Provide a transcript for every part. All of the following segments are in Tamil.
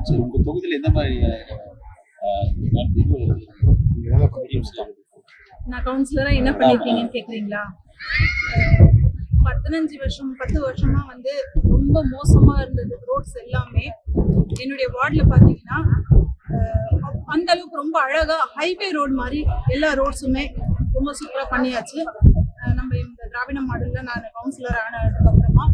சரி உங்க தொகுதியில் எந்த மாதிரி நான் கவுன்சிலரா என்ன பண்ணிருக்கீங்கன்னு கேக்குறீங்களா? பதினஞ்சு வருஷம் பத்து வருஷமா வந்து ரொம்ப மோசமா இருந்தது ரோட்ஸ் எல்லாமே. என்னுடைய வார்டுல பாத்தீங்கன்னா அந்த அளவுக்கு ரொம்ப அழகா ஹைவே ரோடு மாதிரி எல்லா ரோட்ஸுமே ரொம்ப சூப்பரா பண்ணியாச்சு. நம்ம இந்த திராவிட மாடல்ல நான் கவுன்சிலர் ஆனதுக்கு அப்புறமா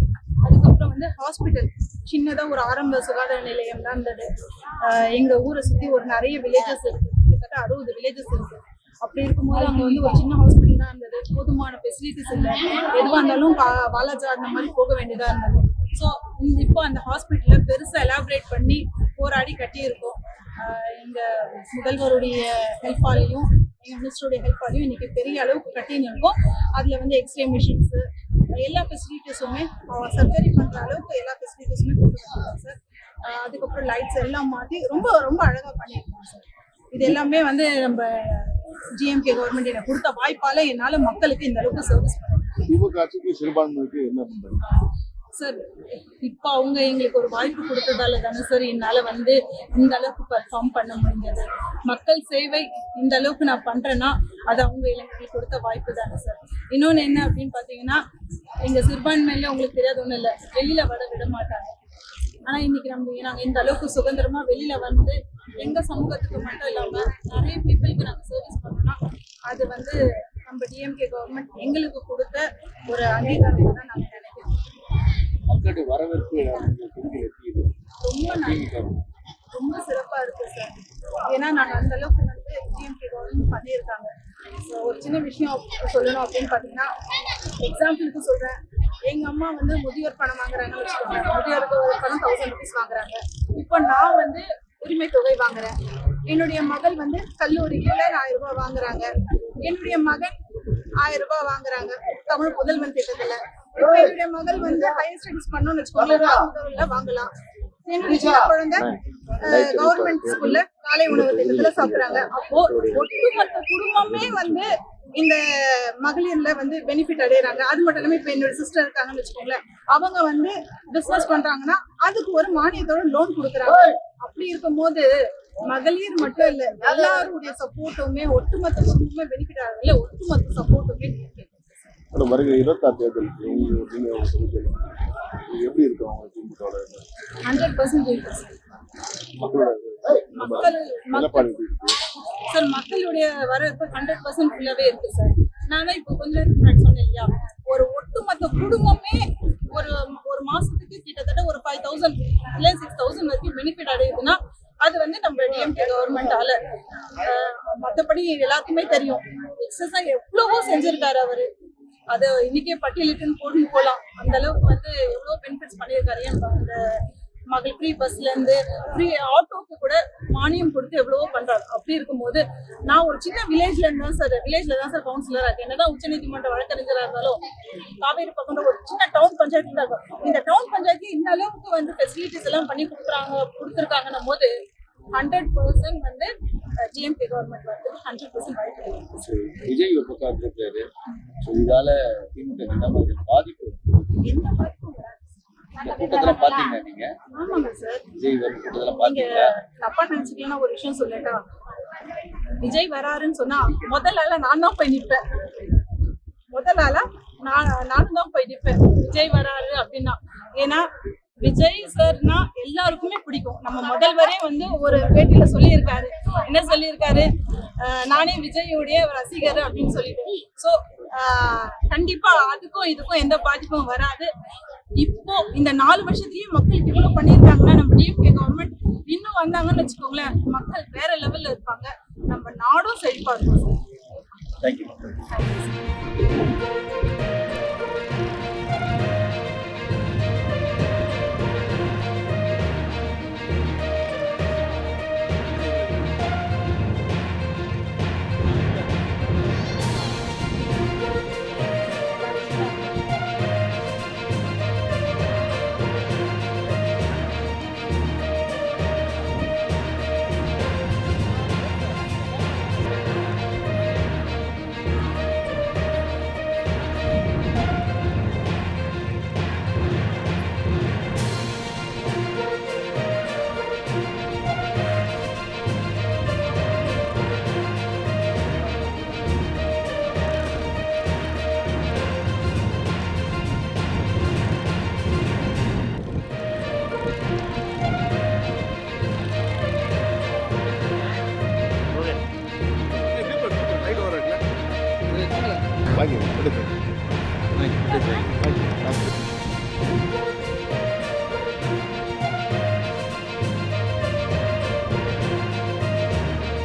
அதுக்கப்புறம் வந்து ஹாஸ்பிட்டல் சின்னதா ஒரு ஆரம்ப சுகாதார நிலையம் தான் இருந்தது. எங்கள் எங்க ஊரை சுத்தி ஒரு நிறைய வில்லேஜஸ் இருக்கு. கிட்டத்தட்ட அறுபது வில்லேஜஸ் இருக்கு. அப்படி இருக்கும்போது அங்க வந்து ஒரு சின்ன ஹாஸ்பிட்டல் தான் இருந்தது. போதுமான ஃபெசிலிட்டிஸ் இல்லை. எதுவாக இருந்தாலும் பா- வாலாஜா அந்த மாதிரி போக வேண்டியதா இருந்தது. ஸோ இப்போ அந்த ஹாஸ்பிட்டலை பெருசா எலாபரேட் பண்ணி போராடி கட்டியிருக்கோம். எங்கள் எங்க முதல்வருடைய ஹெல்ப்பாலையும் எங்க மினிஸ்டருடைய ஹெல்ப்பாலையும் இன்னைக்கு பெரிய அளவுக்கு கட்டின்னு இருக்கோம். அதுல வந்து எக்ஸ்ரே மிஷின்ஸ் எல்லா ஃபெசிலிட்டிஸுமே சர்ஜரி பண்ற அளவுக்கு எல்லா ஃபெசிலிட்டிஸுமே கொண்டு சார் அதுக்கப்புறம் லைட்ஸ் எல்லாம் மாத்தி ரொம்ப ரொம்ப அழகா பண்ணியிருக்கோம் சார் இது எல்லாமே வந்து நம்ம ஜிஎம்கே கவர்மெண்ட் எனக்கு கொடுத்த வாய்ப்பால என்னால மக்களுக்கு இந்த அளவுக்கு சர்வீஸ் பண்ண முடியும். திமுக ஆட்சிக்கு சிறுபான்மைக்கு என்ன பண்றாங்க சார் இப்போ அவங்க எங்களுக்கு ஒரு வாய்ப்பு கொடுத்ததால தானே சார் என்னால வந்து இந்த அளவுக்கு பர்ஃபார்ம் பண்ண முடிஞ்சது. மக்கள் சேவை இந்த அளவுக்கு நான் பண்றேன்னா அது அவங்க எனக்கு கொடுத்த வாய்ப்பு தானே சார் இன்னொன்னு என்ன அப்படின்னு பாத்தீங்கன்னா எங்க சிறுபான்மையில உங்களுக்கு தெரியாது ஒண்ணும் இல்லை. வெளியில வர விட மாட்டாங்க. ஆனா இன்னைக்கு நம்ம நாங்க இந்த அளவுக்கு சுதந்திரமா வெளியில வந்து எங்க சமூகத்துக்கு மட்டும் இல்லாம நிறைய பீப்புளுக்கு நாங்க சர்வீஸ் பண்ணோம்னா அது வந்து நம்ம டிஎம்கே கவர்மெண்ட் எங்களுக்கு கொடுத்த ஒரு அங்கீகாரம் தான் நாங்க நினைக்கிறோம். மக்களுடைய வரவேற்பு ரொம்ப ரொம்ப சிறப்பா இருக்கு சார் ஏன்னா நாங்க அந்த அளவுக்கு வந்து டிஎம்கே கவர்மெண்ட் பண்ணியிருக்காங்க. ஒரு சின்ன விஷயம் சொல்லணும் அப்படின்னு பாத்தீங்கன்னா எக்ஸாம்பிளுக்கு சொல்றேன். எங்க அம்மா வந்து முதியோர் பணம் வாங்குறாங்கன்னு வச்சுக்கோங்க. முதியோர் பணம் தௌசண்ட் ருபீஸ் வாங்குறாங்க. இப்போ நான் வந்து உரிமை தொகை வாங்குறேன். என்னுடைய மகள் வந்து கல்லூரியில ஆயிரம் ரூபாய் வாங்குறாங்க. என்னுடைய மகன் ஆயிரம் ரூபாய் வாங்குறாங்க. தமிழ் முதல்வன் திட்டத்துல. இப்போ என்னுடைய மகள் வந்து ஹையர் ஸ்டடிஸ் நான் முதல்ல வாங்கலாம். என்னுடைய குழந்தை கவர்மெண்ட் ஸ்கூல்ல காலை உணவு திட்டத்துல சாப்பிடுறாங்க. அப்போ ஒட்டுமொத்த குடும்பமே வந்து இந்த மகளிர்ல வந்து பெனிஃபிட் அடையறாங்க. அது மட்டும் இல்லாம இப்ப என்னோட சிஸ்டர் இருக்காங்கன்னு வச்சுக்கோங்களேன். அவங்க வந்து பிசினஸ் பண்றாங்கன்னா அதுக்கு ஒரு மானியத்தோட லோன் கொடுக்குறாங்க. அப்படி இருக்கும்போது மகளிர் மட்டும் இல்ல எல்லாருடைய சப்போர்ட்டுமே ஒட்டுமொத்த குடும்பமே பெனிஃபிட் ஆகுதுல்ல ஒட்டுமொத்த சப்போர்ட்டுமே வருகிற இருபத்தாறு தேர்தல் எப்படி இருக்கு அவங்க திமுகவோட ஹண்ட்ரட் பர்சன்ட் மக்களோட மக்கள் சார் மக்களுடைய வரவேற்பு ஹண்ட்ரட் பர்சன்ட் ஃபுல்லாவே இருக்கு சார் நான் தான் இப்போ கொஞ்ச நேரத்துக்கு முன்னாடி சொன்னேன் இல்லையா? ஒரு ஒட்டுமொத்த குடும்பமே ஒரு ஒரு மாசத்துக்கு கிட்டத்தட்ட ஒரு ஃபைவ் தௌசண்ட் இல்லை சிக்ஸ் தௌசண்ட் வரைக்கும் பெனிஃபிட் அடையுதுன்னா அது வந்து நம்ம டிஎம்கே கவர்மெண்டால மற்றபடி எல்லாருக்குமே தெரியும். எக்ஸசைஸ் எவ்வளவோ செஞ்சிருக்காரு அவரு. அதை இன்னைக்கே பட்டியலிட்டுன்னு போட்டு போகலாம் அந்த அளவுக்கு வந்து எவ்வளோ பெனிஃபிட்ஸ் பண்ணியிருக்காரு. அந்த மகள் ஃப்ரீ பஸ்ல இருந்து ஃப்ரீ ஆட்டோக்கு கூட மானியம் கொடுத்து எவ்வளவோ பண்றாரு அப்படி இருக்கும்போது நான் ஒரு சின்ன வில்லேஜ்ல இருந்தா சார் வில்லேஜ்ல தான் சார் கவுன்சிலரா இருக்கேன். என்னதான் உச்சநீதிமன்ற வழக்கறிஞரா இருந்தாலும் காவேரி பக்கம் ஒரு சின்ன டவுன் பஞ்சாயத்து தான் இருக்கும். இந்த டவுன் பஞ்சாயத்து இந்த அளவுக்கு வந்து ஃபெசிலிட்டிஸ் எல்லாம் பண்ணி கொடுக்குறாங்க கொடுத்துருக்காங்கன்னும் போது ஹண்ட்ரட் பர்சன்ட் வந்து ஜிஎம்பி கவர்மெண்ட் வந்து ஹண்ட்ரட் பர்சன்ட் வாய்ப்பு இருக்கு. விஜய் ஒரு பக்கம் வந்திருக்காரு ஸோ இதால திமுக என்ன மாதிரி பாதிப்பு எந்த பாதிப்பும் நீங்க? ஆமாங்க சார். விஜய் வரும் பாத்தீங்களா? தப்பா நினைச்சுக்கலாம் ஒரு விஷயம் சொல்லட்டா? விஜய் வராருன்னு சொன்னா முதல் ஆளா நான் தான் போய் நிப்பேன். முதல் ஆளா நான் நானும் தான் போய் நிப்பேன். விஜய் வராரு அப்படின்னா. ஏன்னா விஜய் சார்னா எல்லாருக்குமே பிடிக்கும். நம்ம முதல்வரே வந்து ஒரு பேட்டியில சொல்லியிருக்காரு. என்ன சொல்லியிருக்காரு? நானே விஜயோடைய ரசிகர் அப்படின்னு சொல்லிட்டு. ஸோ கண்டிப்பா அதுக்கும் இதுக்கும் எந்த பாதிப்பும் வராது. இப்போ இந்த நாலு வருஷத்துலயே மக்களுக்கு இவ்வளவு பண்ணியிருக்காங்கன்னா நம்ம டிஎம்கே கவர்மெண்ட் இன்னும் வந்தாங்கன்னு வச்சுக்கோங்களேன் மக்கள் வேற லெவல்ல இருப்பாங்க. நம்ம நாடும் செழிப்பா இருக்கும் சார் தேங்க்யூ